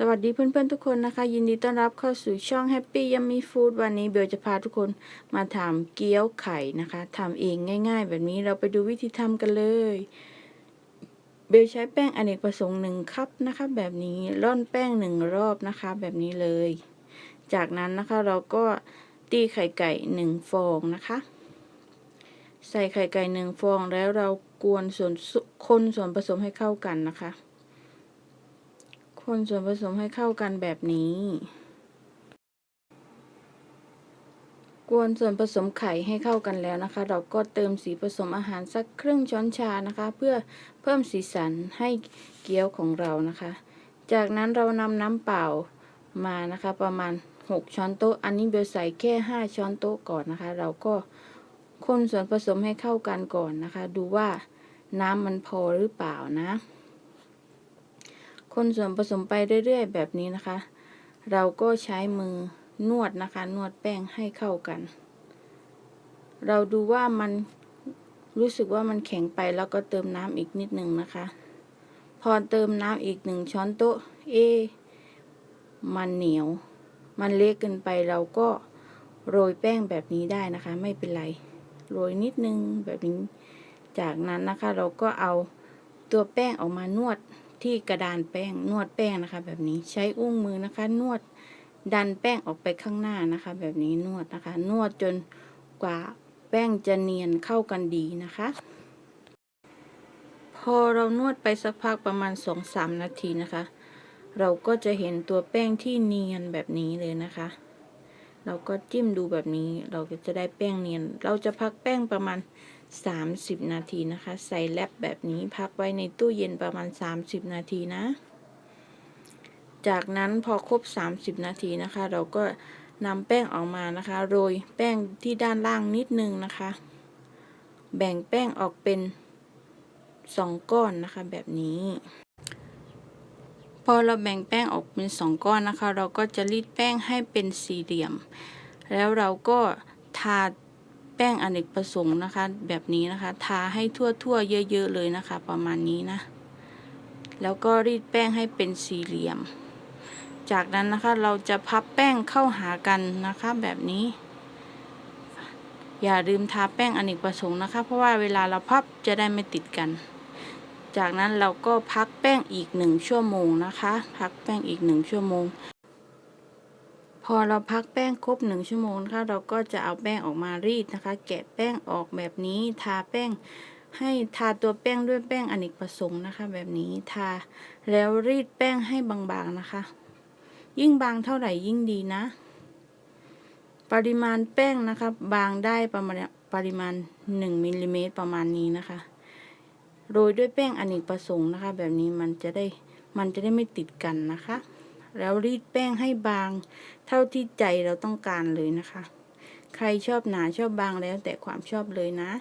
สวัสดีเพื่อนๆทุกคนนะคะ ยินดีต้อนรับเข้าสู่ช่อง Happy Yummy Food วันนี้เบลจะพาทุกคนมาทำเกี๊ยวไข่นะคะทำเองง่าย ๆ แบบนี้เราไปดูวิธีทำกันเลย เบลใช้แป้งอเนกประสงค์หนึ่งคัพนะคะ แบบนี้ร่อนแป้งหนึ่งรอบนะคะ แบบนี้เลย จากนั้นนะคะเราก็ตีไข่ไก่หนึ่งฟองนะคะ ใส่ไข่ไก่หนึ่งฟองแล้วเรากวนส่วนคนส่วนผสมให้เข้ากันนะคะ คนส่วนผสมให้เข้ากันแบบนี้ กวนส่วนผสมไข่ให้เข้ากันแล้วนะคะ เราก็เติมสีผสมอาหารสักครึ่งช้อนชานะคะ เพื่อเพิ่มสีสันให้เกี๊ยวของเรานะคะ จากนั้นเรานำน้ำเปล่ามานะคะประมาณ 6 ช้อนโต๊ะ อันนี้เบลใส่แค่ 5 ช้อนโต๊ะก่อนนะคะ เราก็คนส่วนผสมให้เข้ากันก่อนนะคะ ดูว่าน้ำมันพอหรือเปล่านะ คนส่วนผสมไปเรื่อยๆ แบบนี้นะคะ เราก็ใช้มือนวดนะคะ นวดแป้งให้เข้ากัน เราดูว่ามันรู้สึกว่ามันแข็งไปแล้วก็เติมน้ำอีกนิดหนึ่งนะคะ พอเติมน้ำอีกหนึ่งช้อนโต๊ะ เอ มันเหนียว มันเละเกินไปเราก็โรยแป้งแบบนี้ได้นะคะ ไม่เป็นไร โรยนิดนึงแบบนี้ จากนั้นนะคะ เราก็เอาตัวแป้งออกมานวด ที่กระดานแป้งนวดแป้งนะคะ แบบนี้ใช้อุ้งมือนะคะ นวดดันแป้งออกไปข้างหน้านะคะ แบบนี้นวดนะคะ นวดจนกว่าแป้งจะเนียนเข้ากันดีนะคะ พอเรานวดไปสักพักประมาณสองสามนาทีนะคะ เราก็จะเห็นตัวแป้งที่เนียนแบบนี้เลยนะคะ เราก็จิ้มดูแบบนี้เราก็จะได้แป้งเนียน เราจะพักแป้งประมาณ 30 นาทีนะคะ ใส่แลบแบบนี้พักไว้ในตู้เย็นประมาณ 30 นาทีนะ จากนั้นพอครบ 30 นาทีนะคะ เราก็นำแป้งออกมานะคะ โรยแป้งที่ด้านล่างนิดนึงนะคะ แบ่งแป้งออกเป็น 2 ก้อนนะคะแบบนี้ พอเราแบ่งแป้งออกเป็น 2 ก้อนนะคะ เราก็จะรีดแป้งให้เป็นสี่เหลี่ยม แล้วเราก็ทา แป้งอเนกประสงค์นะคะ แบบนี้นะคะ ทาให้ทั่วๆเยอะ ๆ เลยนะคะ ประมาณนี้นะ แล้วก็รีดแป้งให้เป็นสี่เหลี่ยม จากนั้นนะคะเราจะพับแป้งเข้าหากันนะคะแบบนี้ อย่าลืมทาแป้งอเนกประสงค์นะคะ เพราะว่าเวลาเราพับจะได้ไม่ติดกัน จากนั้นเราก็พักแป้งอีกหนึ่งชั่วโมงนะคะ พักแป้งอีกหนึ่งชั่วโมง พอเราพักแป้งครบหนึ่งชั่วโมงนะคะเราก็จะเอาแป้งออกมารีดนะคะ แกะแป้งออกแบบนี้ทาแป้งให้ทาตัวแป้งด้วยแป้งอเนกประสงค์นะคะ แบบนี้ทาแล้วรีดแป้งให้บางๆนะคะ ยิ่งบางเท่าไหร่ยิ่งดีนะ ปริมาณแป้งนะคะบางได้ประมาณปริมาณ 1มิลลิเมตรประมาณนี้นะคะ โรยด้วยแป้งอเนกประสงค์นะคะ แบบนี้มันจะได้มันจะได้ไม่ติดกันนะคะ แล้วรีดแป้งให้บาง เท่าที่ใจเราต้องการเลยนะคะ ใครชอบหนาชอบบางแล้วแต่ความชอบเลยนะ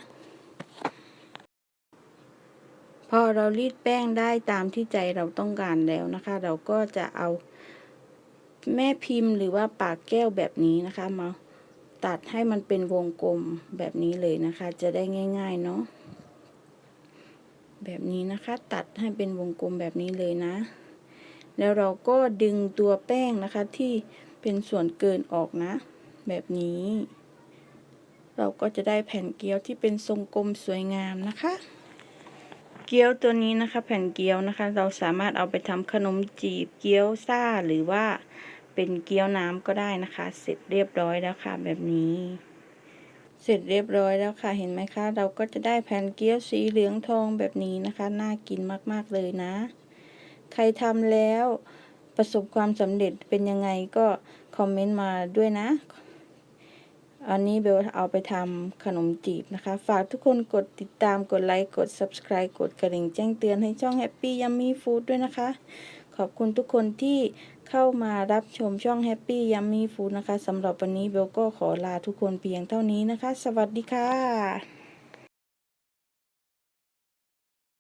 พอเรารีดแป้งได้ตามที่ใจเราต้องการแล้วนะคะ เราก็จะเอาแม่พิมพ์หรือว่าปากแก้วแบบนี้นะคะมาตัดให้มันเป็นวงกลมแบบนี้เลยนะคะ จะได้ง่าย ๆ เนาะแบบนี้นะคะ ตัดให้เป็นวงกลมแบบนี้เลยนะ แล้วเราก็ดึงตัวแป้งนะคะที่เป็นส่วนเกินออกนะ แบบนี้ เราก็จะได้แผ่นเกี๊ยวที่เป็นทรงกลมสวยงามนะคะ เกี๊ยวตัวนี้นะคะ แผ่นเกี๊ยวนะคะ เราสามารถเอาไปทำขนมจีบเกี๊ยวซ่าหรือว่าเป็นเกี๊ยวน้ำก็ได้นะคะ เสร็จเรียบร้อยแล้วค่ะ แบบนี้เสร็จเรียบร้อยแล้วค่ะ เห็นไหมคะ เราก็จะได้แผ่นเกี๊ยวสีเหลืองทองแบบนี้นะคะ น่ากินมาก ๆ เลยนะ ใครทำแล้วประสบความสำเร็จเป็นยังไงก็คอมเมนต์มาด้วยนะ อันนี้เบลเอาไปทำขนมจีบนะคะ ฝากทุกคนกดติดตามกดไลค์กด subscribe กดกระดิ่งแจ้งเตือนให้ช่อง Happy Yummy Food ด้วยนะคะ ขอบคุณทุกคนที่เข้ามารับชมช่อง Happy Yummy Food นะคะสำหรับวันนี้เบลก็ขอลาทุกคนเพียงเท่านี้นะคะ สวัสดีค่ะ